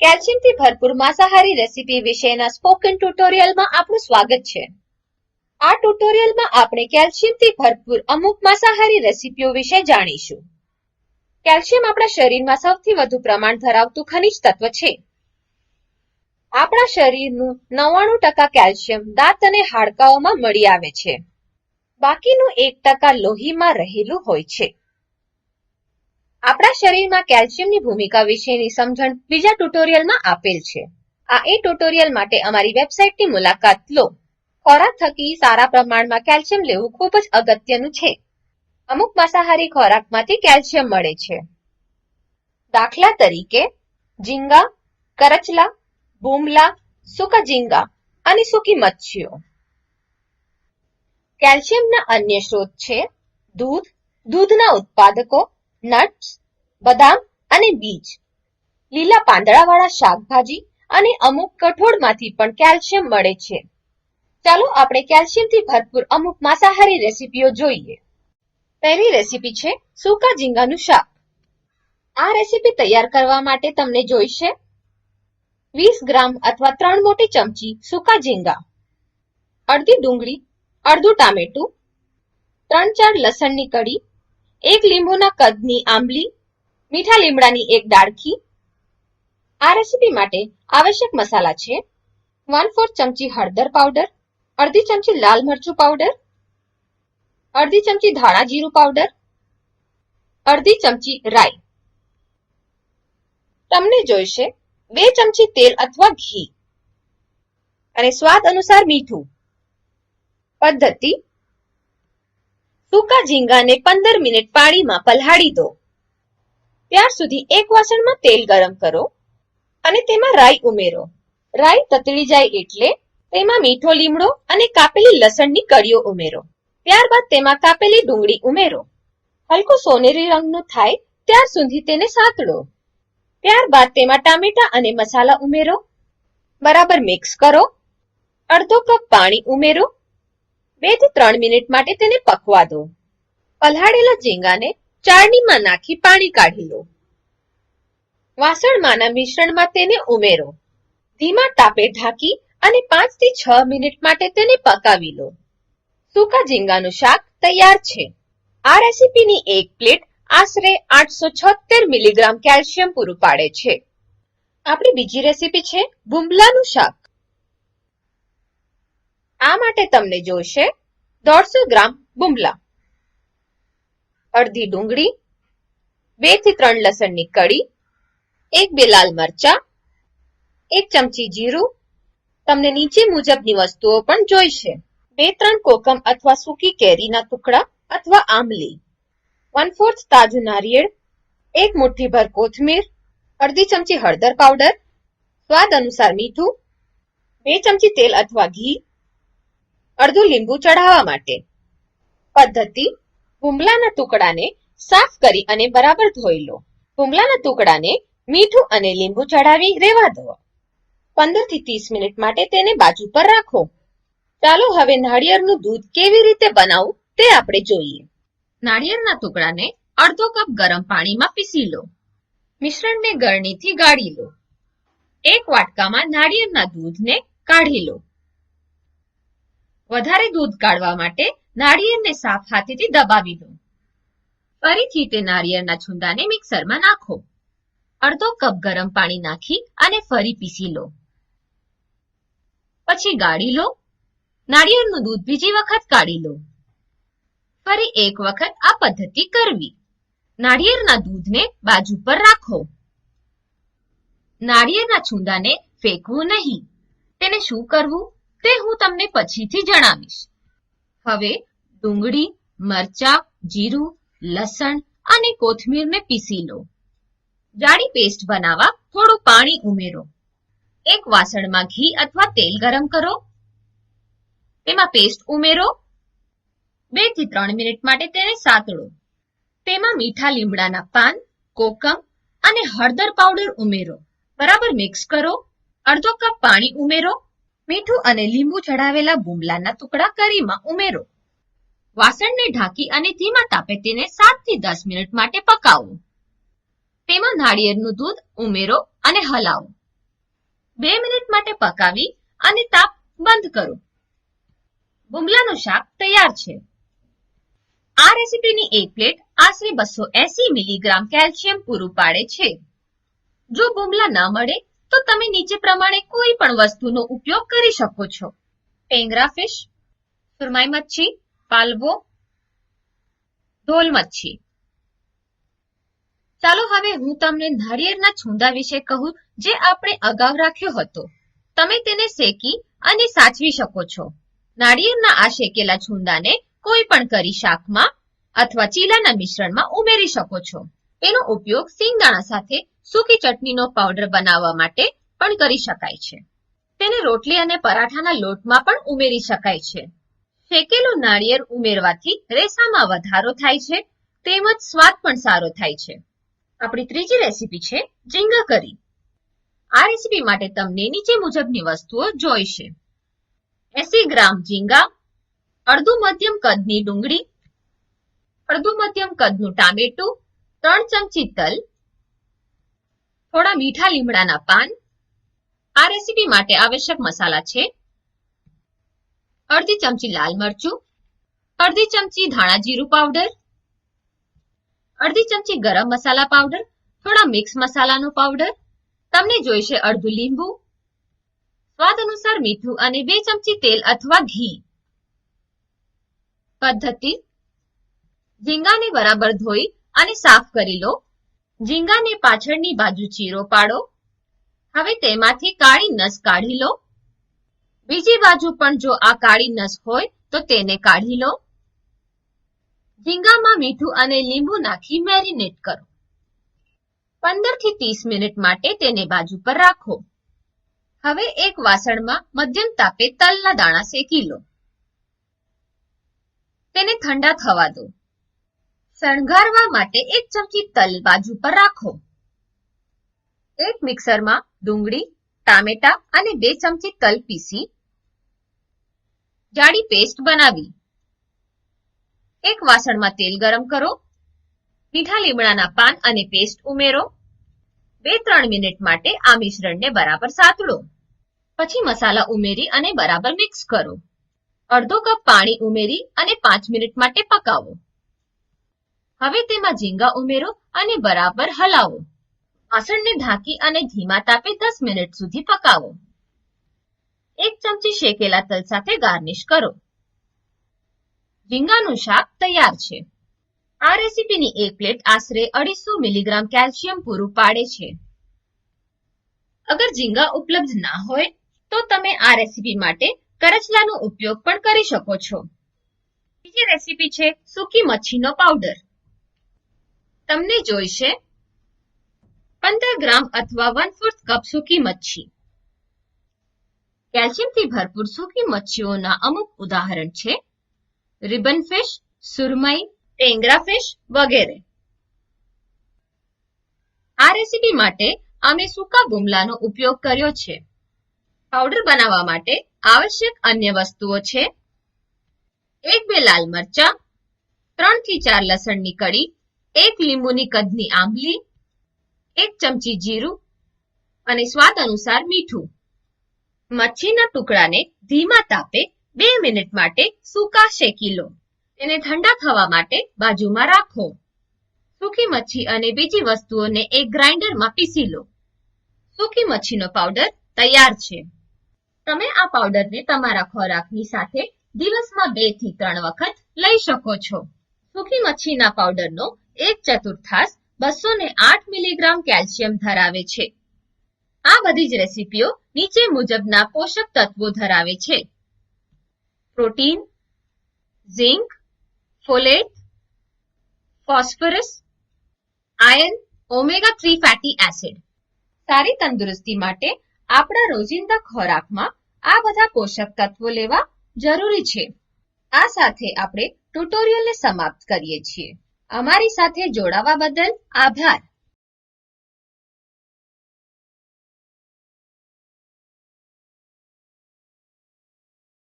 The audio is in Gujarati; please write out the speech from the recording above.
કેલ્શિયમથી ભરપૂર માંસાહારી રેસીપી વિશેના સ્પોકન ટ્યુટોરિયલમાં આપનું સ્વાગત છે. આ ટ્યુટોરિયલમાં આપણે કેલ્શિયમથી ભરપૂર અમુક માંસાહારી રેસીપીઓ વિશે જાણીશું. કેલ્શિયમ આપણા શરીરમાં સૌથી વધુ પ્રમાણ ધરાવતું ખનિજ તત્વ છે. આપણા શરીરનું નવ્વાણું ટકા કેલ્શિયમ દાંત અને હાડકાઓમાં મળી આવે છે. બાકીનું એક ટકા લોહીમાં રહેલું હોય છે. આપણા શરીરમાં કેલ્શિયમની ભૂમિકા વિશેની સમજણ બીજા ટ્યુટોરિયલમાં આપેલ છે. આ એ ટ્યુટોરિયલ માટે અમારી વેબસાઇટની મુલાકાત લો. ખોરાક થકી સારા પ્રમાણમાં કેલ્શિયમ લેવું ખૂબ જ અગત્યનું છે. અમુક માંસાહારી ખોરાકમાંથી કેલ્શિયમ મળે છે. દાખલા તરીકે, ઝીંગા, કરચલા, બુમલા, સૂકા ઝીંગા અને સૂકી મચ્છીઓ. કેલ્શિયમના અન્ય સ્ત્રોત છે, દૂધ, દૂધના ઉત્પાદકો નટ્સ બદામ અને બીજ. લીલા પાંદડાવાળા શાકભાજી અને અમુક કઠોળમાંથી પણ કેલ્શિયમ મળે છે. ચાલો આપણે કેલ્શિયમથી ભરપૂર અમુક માંસાહારી રેસીપીઓ જોઈએ. પહેલી રેસીપી છે સૂકા ઝીંગાનું શાક. આ રેસીપી તૈયાર કરવા માટે તમને જોઈશે વીસ ગ્રામ અથવા ત્રણ મોટી ચમચી સૂકા ઝીંગા, અડધી ડુંગળી, અડધું ટામેટું, ત્રણ ચાર લસણની કડી એક લીંબુના કદની આંબલી, મીઠા લીમડાની એક ડાળખી, આ રેસીપી માટે આવશ્યક મસાલા છે. વન ફોર્થ ચમચી હળદર પાવડર અડધી ચમચી લાલ મરચું પાવડર અડધી ચમચી ધાણા જીરું પાવડર અડધી ચમચી રાઈ. તમને જોઈશે, બે ચમચી તેલ અથવા ઘી. અને સ્વાદ અનુસાર મીઠું. પદ્ધતિ સૂકા ઝીંગાને પંદર મિનિટ પાણીમાં પલાળી દો. ત્યાર સુધી એક વાસણમાં તેલ ગરમ કરો અને તેમાં રાઈ ઉમેરો. રાઈ તતળી જાય એટલે તેમાં મીઠો લીમડો અને કાપેલી લસણની કળીઓ ઉમેરો. ત્યારબાદ તેમાં કાપેલી ડુંગળી ઉમેરો. હલકો સોનેરી રંગનું થાય ત્યાર સુધી તેને સાંતળો ત્યારબાદ તેમાં ટામેટા અને મસાલા ઉમેરો. બરાબર મિક્સ કરો. અડધો કપ પાણી ઉમેરો. બેથી ત્રણ મિનિટ માટે તેને પકવા દો. પલાળેલા ઝીંગાને ચાળણીમાં નાખી પાણી કાઢી લો. વાસણમાંના મિશ્રણમાં તેને ઉમેરો. ધીમા તાપે ઢાંકી અને પાંચથી છ મિનિટ માટે તેને પકાવી લો. સૂકા ઝીંગાનું શાક તૈયાર છે. આ રેસીપીની એક પ્લેટ આશરે આઠસો છોતેર મિલીગ્રામ કેલ્શિયમ પૂરું પાડે છે. આપણી બીજી રેસીપી છે બુંબલાનું શાક. આ માટે તમને જોઈશે દોઢસો ગ્રામ બુંબલા અડધી ડુંગળી, બેથી ત્રણ લસણની કળી, એક બે લાલ મરચા, એક ચમચી જીરું, તમને નીચે મુજબની વસ્તુઓ પણ જોઈશે. બે ત્રણ કોકમ અથવા સૂકી કેરીના ટુકડા અથવા આંબલી વન ફોર્થ તાજું નારિયેળ, એક મુઠ્ઠીભર કોથમીર, અડધી ચમચી હળદર પાવડર, સ્વાદ અનુસાર મીઠું, બે ચમચી તેલ અથવા ઘી અડધું લીંબુ ચઢાવવા માટે. પદ્ધતિ ભૂમલાના ટુકડાને સાફ કરી અને બરાબર ધોઈ લો. ભૂમલાના ટુકડાને મીઠું અને લીંબુ ચડાવી રેવા દો. પંદરથી ત્રીસ મિનિટ માટે તેને બાજુ પર રાખો. ચાલો હવે નાળિયેરનું દૂધ કેવી રીતે બનાવવું તે આપણે જોઈએ. નાળિયેરના ટુકડાને અડધો કપ ગરમ પાણીમાં પીસી લો. મિશ્રણને ગળણીથી ગાળી લો. એક વાટકામાં નાળિયેરના દૂધને કાઢી લો. વધારે દૂધ કાઢવા માટે નાળિયેરને સાફ હાથેથી દબાવી લો ફરીથી તે નાળિયેરના છુંદાને મિક્સરમાં નાખો. અડધો કપ ગરમ પાણી નાખી અને ફરી પીસી લો. પછી ગાળી લો. નાળિયેરનું દૂધ બીજી વખત કાઢી લો. ફરી એક વખત આ પદ્ધતિ કરવી. નાળિયેરના દૂધને બાજુ પર રાખો. નાળિયેરના છૂંદાને ફેંકવું નહીં. તેને શું કરવું? તે હું તમને પછીથી જણાવીશ. હવે ડુંગળી, મરચા, જીરું, લસણ અને કોથમીરને પીસી લો. જાડી પેસ્ટ બનાવવા થોડું પાણી ઉમેરો. એક વાસણમાં ઘી અથવા તેલ ગરમ કરો. તેમાં પેસ્ટ ઉમેરો. બેથી ત્રણ મિનિટ માટે તેને સાતળો. તેમાં મીઠા લીમડાના પાન, કોકમ અને હળદર પાવડર ઉમેરો. બરાબર મિક્સ કરો. અડધો કપ પાણી ઉમેરો. મીઠું અને લીંબુ ચડાવેલા બુમલાના ટુકડા કરીમાં ઉમેરો. વાસણને ઢાંકી અને ધીમા તાપે તેને 7 થી દસ મિનિટ માટે પકાવો. તેમાં નાળિયેરનું દૂધ ઉમેરો અને હલાવો. બે મિનિટ માટે પકાવી અને તાપ બંધ કરો. બુમલાનું શાક તૈયાર છે. આ રેસીપીની એક પ્લેટ આશરે બસો એસી મિલીગ્રામ કેલ્શિયમ પૂરું પાડે છે. જો બુમલા ન મળે તો તમે નીચે પ્રમાણે કોઈ પણ વસ્તુનો ઉપયોગ કરી શકો છો. ટેંગરા ફિશ, સુરમાઈ મચ્છી, પાલવો ઢોલ મચ્છી. ચાલો હવે હું તમને નાળિયેરના છૂંદા વિશે કહું, જે આપણે અગાઉ રાખ્યો હતો. તમે તેને શેકી અને સાચવી શકો છો. નાળિયેરના આ શેકેલા છુંદાને કોઈ પણ કરી શાકમાં અથવા ચીલાના મિશ્રણમાં ઉમેરી શકો છો. એનો ઉપયોગ સિંગદાણા સાથે સૂકી ચટણીનો પાવડર બનાવવા માટે પણ કરી શકાય છે. તેને રોટલી અને પરાઠાના લોટમાં પણ ઉમેરી શકાય છે. શેકેલું નાળિયેર ઉમેરવાથી રેસામાં વધારો થાય છે, તેમજ સ્વાદ પણ સારો થાય છે. આપણી ત્રીજી રેસીપી છે ઝીંગા કરી. આ રેસીપી માટે તમને નીચે મુજબની વસ્તુઓ જોઈશે એસી ગ્રામ ઝીંગા, અડધું મધ્યમ કદની ડુંગળી, અડધું મધ્યમ કદનું ટામેટું, ત્રણ ચમચી તલ થોડા મીઠા લીમડાના પાન. આ રેસીપી માટે આવશ્યક મસાલા છે. અડધી ચમચી લાલ મરચું, અડધી ચમચી ધાણા જીરું પાવડર, અડધી ચમચી ગરમ મસાલા પાવડર, થોડા મિક્સ મસાલાનો પાવડર, તમને જોઈશે અડધું લીંબુ. સ્વાદ અનુસાર મીઠું અને બે ચમચી તેલ અથવા ઘી. પદ્ધતિ, ઝીંગાને બરાબર ધોઈ અને સાફ કરી લો. ઝીંગાને પાછળની બાજુ ચીરો પાડો. હવે તેમાંથી કાળી નસ કાઢી લો. બીજી બાજુ પણ જો આ કાળી નસ હોય, તો તેને કાઢી લો. ઝીંગામાં મીઠું અને લીંબુ નાખી મેરિનેટ કરો. પંદરથી ત્રીસ મિનિટ માટે તેને બાજુ પર રાખો. હવે એક વાસણમાં મધ્યમ તાપે તલના દાણા શેકી લો. તેને ઠંડા થવા દો. શણગારવા માટે એક ચમચી તલ બાજુ પર રાખો. એક મિક્સરમાં ડુંગળી, ટામેટા અને બે ચમચી તલ પીસી જાડી પેસ્ટ બનાવી. એક વાસણમાં તેલ ગરમ કરો. મીઠા લીમડાના પાન અને પેસ્ટ ઉમેરો. બે ત્રણ મિનિટ માટે આ મિશ્રણને બરાબર સાતડો. પછી મસાલા ઉમેરી અને બરાબર મિક્સ કરો. અડધો કપ પાણી ઉમેરી અને પાંચ મિનિટ માટે પકાવો. હવે તેમાં ઝીંગા ઉમેરો અને બરાબર હલાવો. વાસણને ઢાંકી અને ધીમા તાપે દસ મિનિટ સુધી પકાવો. એક ચમચી શેકેલા તલ સાથે ગાર્નિશ કરો. ઝીંગાનું શાક તૈયાર છે. આ રેસીપીની એક પ્લેટ આશરે અઢીસો મિલીગ્રામ કેલ્શિયમ પૂરું પાડે છે. અગર ઝીંગા ઉપલબ્ધ ના હોય, તો તમે આ રેસીપી માટે કરચલાનો ઉપયોગ પણ કરી શકો છો. બીજી રેસીપી છે સૂકી મચ્છીનો પાવડર. તમને જોઈશે પંદર ગ્રામ અથવા વન ફોર્થ કપ સૂકી મચ્છી. કેલ્શિયમથી ભરપૂર સૂકી મચ્છીઓના અમુક ઉદાહરણ છે. રિબન ફિશ, સુરમઈ, ટેંગરા ફિશ વગેરે. આ રેસીપી માટે અમે સૂકા બુમલાનો ઉપયોગ કર્યો છે. પાવડર બનાવવા માટે આવશ્યક અન્ય વસ્તુઓ છે. એક બે લાલ મરચા, ત્રણથી ચાર લસણની કડી એક લીંબુની કદની આંબલી, એક ચમચી જીરું અને સ્વાદ અનુસાર મીઠું. મચ્છીના ટુકડાને ધીમા તાપે બે મિનિટ માટે સૂકા શેકી લો એને ઠંડા થવા માટે બાજુમાં રાખો. સૂકી મચ્છી અને બીજી વસ્તુઓને એક ગ્રાઇન્ડરમાં પીસી લો. સૂકી મચ્છીનો પાવડર તૈયાર છે. તમે આ પાવડરને તમારા ખોરાકની સાથે દિવસમાં બેથી ત્રણ વખત લઈ શકો છો. સૂકી મચ્છીના પાવડરનો એક ચતુર્થાસ બસો ને આઠ મિલીગ્રામ કેલ્શિયમ ધરાવે છે. આ બધી જ રેસીપીઓ નીચે મુજબના પોષક તત્વો ધરાવે છે. Protein, zinc, folate, phosphorus iron omega three fatty acid. સારી તંદુરસ્તી માટે આપણા રોજિંદા ખોરાકમાં આ બધા પોષક તત્વો લેવા જરૂરી છે. આ સાથે આપણે ટ્યુટોરિયલને સમાપ્ત કરીએ છીએ. અમારી સાથે જોડાવા બદલ આભાર.